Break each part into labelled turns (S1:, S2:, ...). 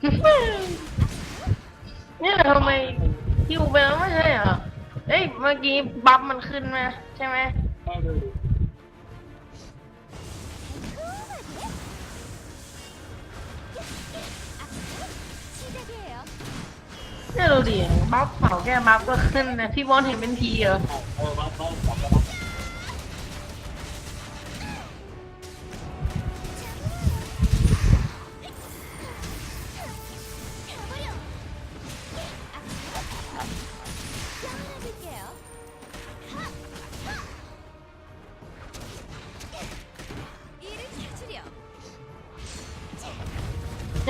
S1: เนี่ยทำไมคิวไปแล้วไม่ใช่เหรอเอ้ยเมื่อกี้บัฟมันขึ้นมาใช่ไหมเนี่ยดูดิบัฟเผาแก้บัฟก็ขึ้นนะพี่บอลเห็นเป็นทีเหรอ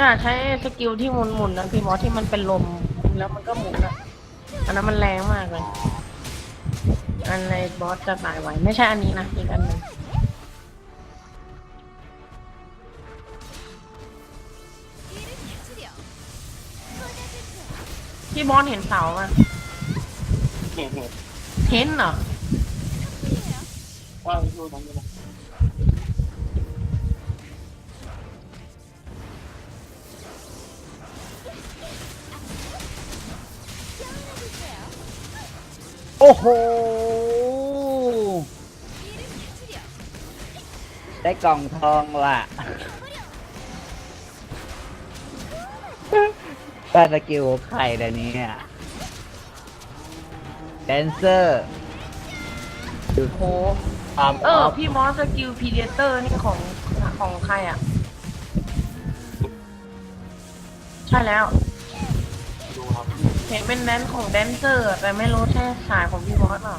S1: เนี่ยใช้สกิลที่หมุนๆนะพี่บอสที่มันเป็นลมแล้วมันก็หมุนอะ อันนั้นมันแรงมากเลย อันในบอสจะตายไหวไม่ใช่อันนี้นะอีกอันหนึ่งพี่บอสเห็นเสาอะ
S2: เห็นเห็น
S1: เห็นเหรอ
S2: ว่าดูตรงนี้นะ
S3: โอ้โห ได้กล่องทองว่ะได้สกิลใครเดี๋ยวนี้เนี่ยแดนเซอร์
S1: โห
S3: ความ
S1: เออ พี่มอสสกิลพีเดเตอร์นี่ของของใครอะ ใช่แล้ว
S2: ดูครับ
S1: เห็นเป็นแดนของแดนเซอร์อะแต่ไม่รู้ใช่สายของพี่มอสหรอ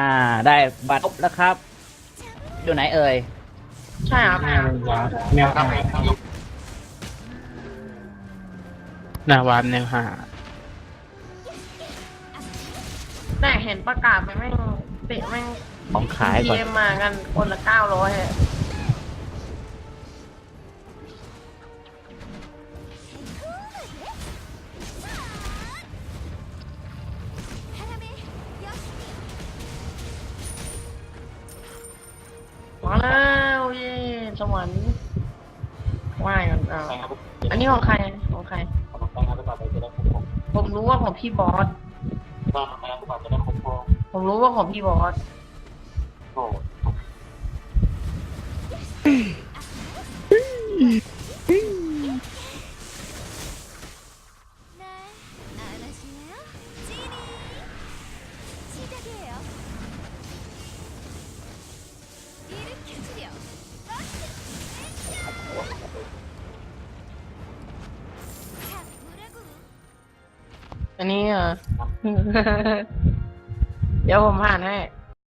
S3: อ่า ได้บัตรแล้วครับ อยู่ไหนเอ่ย
S1: ใช่ครับ
S2: แนวแนวหาหน้าวานแนวหา
S1: แต่เห็นประกาศไปแม่งเตะแม่ง
S3: ของขาย
S1: ที
S3: ก่อน
S1: เอ็มมากันคนละเก้าร้อย มาแล้วเย้สวรรค์ว่ายกันอ่า
S2: ใช่ครับ
S1: อันนี้ของใครของใคร
S2: ขอบคุณครับไปต่อไปจะได้ครบครบ
S1: ผมรู้ว่าของพี่บอส
S2: ก็ทำไปแล้วไปต่อจะได้ครบครบ
S1: ผมรู้ว่าของพี่บอส
S2: โอ้
S1: อันนี้เหรอ เดี๋ยวผมผ่านให้